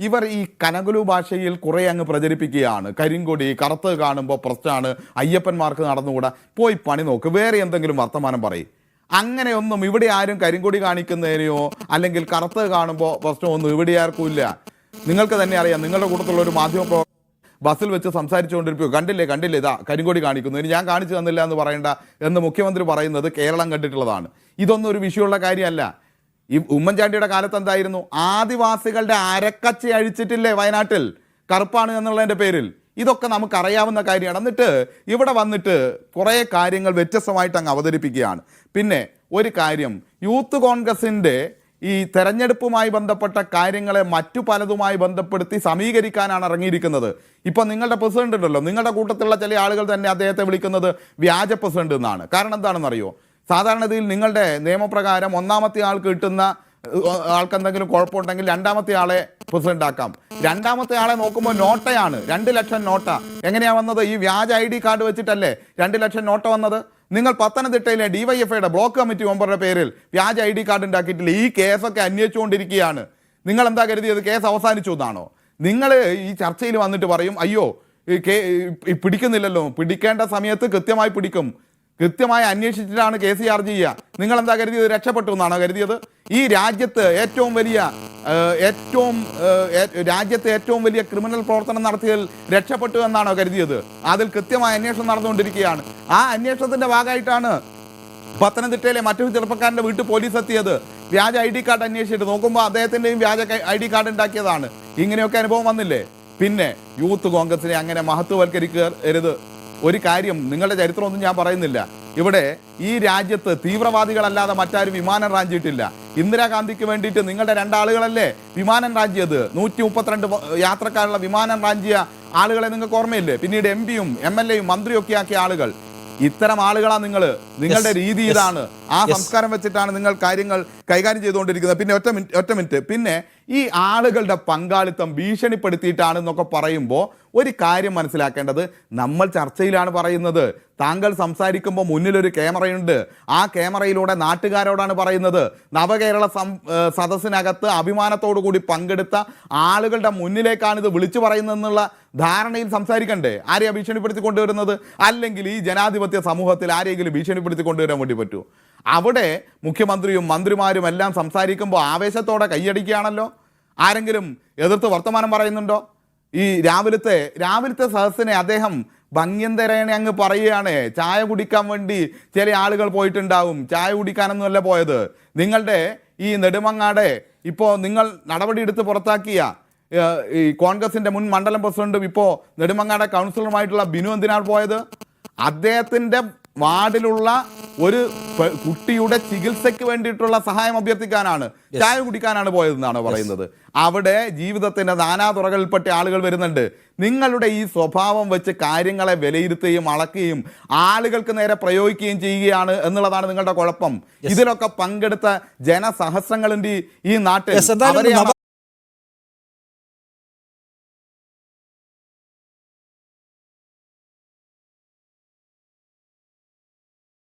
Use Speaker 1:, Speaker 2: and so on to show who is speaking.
Speaker 1: ഇവർ ഈ കനകുലു ഭാഷയിൽ കുറേ അങ്ങ് പ്രചരിപ്പിക്കുകയാണ്. കരിങ്കൊടി കറുത്ത് കാണുമ്പോൾ പ്രശ്നമാണ് അയ്യപ്പന്മാർക്ക് നടന്നുകൂടാ. പോയി പണി നോക്ക്. വേറെ എന്തെങ്കിലും വർത്തമാനം പറയും. അങ്ങനെയൊന്നും ഇവിടെ ആരും കരിങ്കൊടി കാണിക്കുന്നതിനെയോ അല്ലെങ്കിൽ കറുത്ത് കാണുമ്പോൾ പ്രശ്നമൊന്നും ഇവിടെ ആർക്കും ഇല്ല. നിങ്ങൾക്ക് തന്നെ അറിയാം. നിങ്ങളുടെ കൂട്ടത്തിലുള്ള ഒരു മാധ്യമ ബസ്സിൽ വെച്ച് സംസാരിച്ചുകൊണ്ടിരിക്കുക കണ്ടില്ലേ കണ്ടില്ലേ? ഇതാ കരിങ്കൊടി കാണിക്കുന്നു. ഇനി ഞാൻ കാണിച്ചു തന്നില്ല എന്ന് പറയണ്ട എന്ന് മുഖ്യമന്ത്രി പറയുന്നത് കേരളം കണ്ടിട്ടുള്ളതാണ്. ഇതൊന്നും ഒരു വിഷയമുള്ള കാര്യമല്ല. ഈ ഉമ്മൻചാണ്ടിയുടെ കാലത്ത് എന്തായിരുന്നു? ആദിവാസികളുടെ അരക്കച്ച അഴിച്ചിട്ടില്ലേ വയനാട്ടിൽ? കറുപ്പാണ് എന്നുള്ളതിന്റെ പേരിൽ. ഇതൊക്കെ നമുക്കറിയാവുന്ന കാര്യമാണ്. എന്നിട്ട് ഇവിടെ വന്നിട്ട് കുറേ കാര്യങ്ങൾ വ്യത്യസ്തമായിട്ട് അങ്ങ് അവതരിപ്പിക്കുകയാണ്. പിന്നെ ഒരു കാര്യം യൂത്ത് കോൺഗ്രസിന്റെ ഈ തെരഞ്ഞെടുപ്പുമായി ബന്ധപ്പെട്ട കാര്യങ്ങളെ മറ്റു പലതുമായി ബന്ധപ്പെടുത്തി സമീകരിക്കാനാണ് ഇറങ്ങിയിരിക്കുന്നത്. ഇപ്പം നിങ്ങളുടെ പ്രസിഡന്റ് ഉണ്ടല്ലോ. നിങ്ങളുടെ കൂട്ടത്തിലുള്ള ചില ആളുകൾ തന്നെ അദ്ദേഹത്തെ വിളിക്കുന്നത് വ്യാജ പ്രസിഡന്റ് എന്നാണ്. കാരണം എന്താണെന്നറിയോ? സാധാരണഗതിയിൽ നിങ്ങളുടെ നിയമപ്രകാരം ഒന്നാമത്തെ ആൾക്ക് കിട്ടുന്ന ആൾക്കെന്തെങ്കിലും കുഴപ്പമുണ്ടെങ്കിൽ രണ്ടാമത്തെ ആളെ പ്രസിഡന്റ് ആക്കാം രണ്ടാമത്തെ ആളെ നോക്കുമ്പോൾ നോട്ടയാണ്. രണ്ട് ലക്ഷം നോട്ട. എങ്ങനെയാ വന്നത്? ഈ വ്യാജ ഐ ഡി കാർഡ് വെച്ചിട്ടല്ലേ രണ്ട് ലക്ഷം നോട്ട വന്നത്? നിങ്ങൾ പത്തനംതിട്ടയിലെ ഡിവൈഎഫ്ഐയുടെ ബ്ലോക്ക് കമ്മിറ്റി മെമ്പറുടെ പേരിൽ വ്യാജ ഐ ഡി കാർഡ് ഉണ്ടാക്കിയിട്ടില്ല. ഈ കേസൊക്കെ അന്വേഷിച്ചുകൊണ്ടിരിക്കുകയാണ്. നിങ്ങൾ എന്താ കരുതിയത്? കേസ് അവസാനിച്ചു എന്നാണോ? നിങ്ങൾ ഈ ചർച്ചയിൽ വന്നിട്ട് പറയും അയ്യോ പിടിക്കുന്നില്ലല്ലോ. പിടിക്കേണ്ട സമയത്ത് കൃത്യമായി പിടിക്കും. കൃത്യമായി അന്വേഷിച്ചിട്ടാണ് കേസ് ചാർജ് ചെയ്യുക. നിങ്ങൾ എന്താ കരുതിയത് രക്ഷപ്പെട്ടു എന്നാണോ കരുതിയത്? ഈ രാജ്യത്ത് ഏറ്റവും വലിയ ഏറ്റവും രാജ്യത്തെ ഏറ്റവും വലിയ ക്രിമിനൽ പ്രവർത്തനം നടത്തിയതിൽ രക്ഷപ്പെട്ടു എന്നാണോ കരുതിയത്? അതിൽ കൃത്യമായ അന്വേഷണം നടന്നുകൊണ്ടിരിക്കുകയാണ്. ആ അന്വേഷണത്തിന്റെ ഭാഗമായിട്ടാണ് പത്തനംതിട്ടയിലെ മറ്റൊരു ചെറുപ്പക്കാരന്റെ വീട്ടിൽ പോലീസ് എത്തിയത്. വ്യാജ ഐ ഡി കാർഡ് അന്വേഷിച്ചിട്ട് നോക്കുമ്പോൾ അദ്ദേഹത്തിന്റെയും വ്യാജ ഐ ഡി കാർഡ് ഉണ്ടാക്കിയതാണ്. ഇങ്ങനെയൊക്കെ അനുഭവം വന്നില്ലേ? പിന്നെ യൂത്ത് കോൺഗ്രസിനെ അങ്ങനെ മഹത്വവൽക്കരിക്കരുത്. ഒരു കാര്യം നിങ്ങളുടെ ചരിത്രമൊന്നും ഞാൻ പറയുന്നില്ല. ഇവിടെ ഈ രാജ്യത്ത് തീവ്രവാദികളല്ലാതെ മറ്റാരും വിമാനം റാഞ്ചിയിട്ടില്ല. ഇന്ദിരാഗാന്ധിക്ക് വേണ്ടിയിട്ട് നിങ്ങളുടെ രണ്ടാളുകളല്ലേ വിമാനം റാഞ്ചിയത്? നൂറ്റി മുപ്പത്തിരണ്ട് യാത്രക്കാരുള്ള വിമാനം റാഞ്ചിയ ആളുകളെ നിങ്ങൾക്ക് ഓർമ്മയില്ലേ? പിന്നീട് എം പിയും എം എൽ എയും മന്ത്രിയും ഒക്കെ ആക്കിയ ആളുകൾ. ഇത്തരം ആളുകളാണ് നിങ്ങൾ നിങ്ങളുടെ രീതി ഇതാണ്. ആ സംസ്കാരം വെച്ചിട്ടാണ് നിങ്ങൾ കാര്യങ്ങൾ കൈകാര്യം ചെയ്തുകൊണ്ടിരിക്കുന്നത്. പിന്നെ ഒറ്റ മിനിറ്റ് ഒറ്റ മിനിറ്റ്. പിന്നെ ഈ ആളുകളുടെ പങ്കാളിത്തം ഭീഷണിപ്പെടുത്തിയിട്ടാണെന്നൊക്കെ പറയുമ്പോൾ ഒരു കാര്യം മനസ്സിലാക്കേണ്ടത് നമ്മൾ ചർച്ചയിലാണ് പറയുന്നത്. താങ്കൾ സംസാരിക്കുമ്പോൾ മുന്നിലൊരു ക്യാമറയുണ്ട്. ആ ക്യാമറയിലൂടെ നാട്ടുകാരോടാണ് പറയുന്നത്. നവകേരള സം സദസ്സിനകത്ത് അഭിമാനത്തോടു കൂടി പങ്കെടുത്ത ആളുകളുടെ മുന്നിലേക്കാണ് ഇത് വിളിച്ചു പറയുന്നതെന്നുള്ള ധാരണയിൽ സംസാരിക്കണ്ടേ? ആരെയാണ് ഭീഷണിപ്പെടുത്തി കൊണ്ടുവരുന്നത് അല്ലെങ്കിൽ ഈ ജനാധിപത്യ സമൂഹത്തിൽ ആരെയെങ്കിലും ഭീഷണിപ്പെടുത്തി കൊണ്ടുവരാൻ വേണ്ടി പറ്റൂ അവിടെ മുഖ്യമന്ത്രിയും മന്ത്രിമാരും എല്ലാം സംസാരിക്കുമ്പോൾ ആവേശത്തോടെ കൈയടിക്കുകയാണല്ലോ? ആരെങ്കിലും എതിർത്ത് വർത്തമാനം പറയുന്നുണ്ടോ? ഈ രാവിലത്തെ രാവിലത്തെ സദസ്സിനെ അദ്ദേഹം ഭംഗ്യന്തരേണ അങ്ങ് പറയുകയാണ് ചായ കുടിക്കാൻ വേണ്ടി ചില ആളുകൾ പോയിട്ടുണ്ടാവും. ചായ കുടിക്കാനൊന്നുമല്ല പോയത്. നിങ്ങളുടെ ഈ നെടുമങ്ങാടെ ഇപ്പോൾ നിങ്ങൾ നടപടിയെടുത്ത് പുറത്താക്കിയ ഈ കോൺഗ്രസിന്റെ മുൻ മണ്ഡലം പ്രസിഡന്റും ഇപ്പോൾ നെടുമങ്ങാടെ കൗൺസിലറുമായിട്ടുള്ള ബിനു എന്തിനാണ് പോയത്? അദ്ദേഹത്തിന്റെ വാർഡിലുള്ള ഒരു കുട്ടിയുടെ ചികിത്സയ്ക്ക് വേണ്ടിയിട്ടുള്ള സഹായം അഭ്യർത്ഥിക്കാനാണ് ചായ കുടിക്കാനാണ് പോയതെന്നാണ് പറയുന്നത്. അവിടെ ജീവിതത്തിന്റെ നാനാതുറകളിൽപ്പെട്ട ആളുകൾ വരുന്നുണ്ട്. നിങ്ങളുടെ ഈ സ്വഭാവം വെച്ച് കാര്യങ്ങളെ വിലയിരുത്തുകയും അളക്കുകയും ആളുകൾക്ക് നേരെ പ്രയോഗിക്കുകയും ചെയ്യുകയാണ് എന്നുള്ളതാണ് നിങ്ങളുടെ കുഴപ്പം. ഇതിലൊക്കെ പങ്കെടുത്ത ജനസഹസ്രങ്ങളുടെ ഈ നാട്ടിൽ.